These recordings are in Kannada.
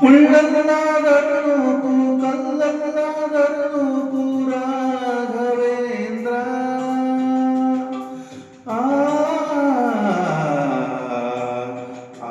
உங்கள்னா தருணூக்கு கல்லன்னா தருணூக்கு ராகவேந்திரா ஆ ஆ.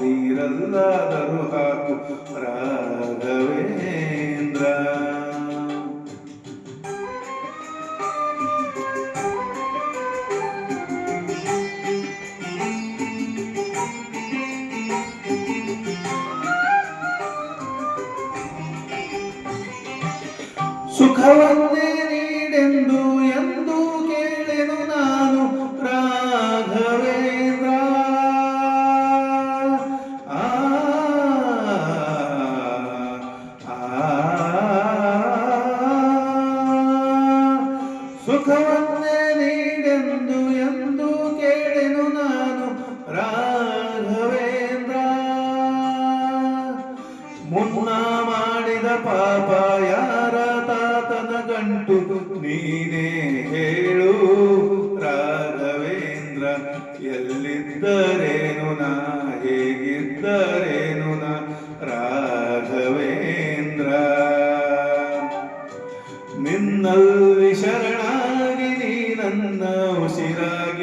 ನೀರಲ್ಲಾದರೂ ಹಾಕು ರಾಘವೇಂದ್ರ ಸುಖವನ್ನೇ ಸುಖವನ್ನೇ ನೀಡೆಂದು ಎಂದು ಕೇಳೆನು ನಾನು. ರಾಘವೇಂದ್ರ, ಮುನ್ನ ಮಾಡಿದ ಪಾಪ ಯಾರ ತಾತನ ಗಂಟು? ನೀನೇ ಹೇಳು ರಾಘವೇಂದ್ರ ಎಲ್ಲಿದ್ದರೇನು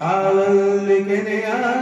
ಹಾಲಲ್ಲಿ ಕೆನೆಯಾಗಿ ನೀರಲ್ಲಿ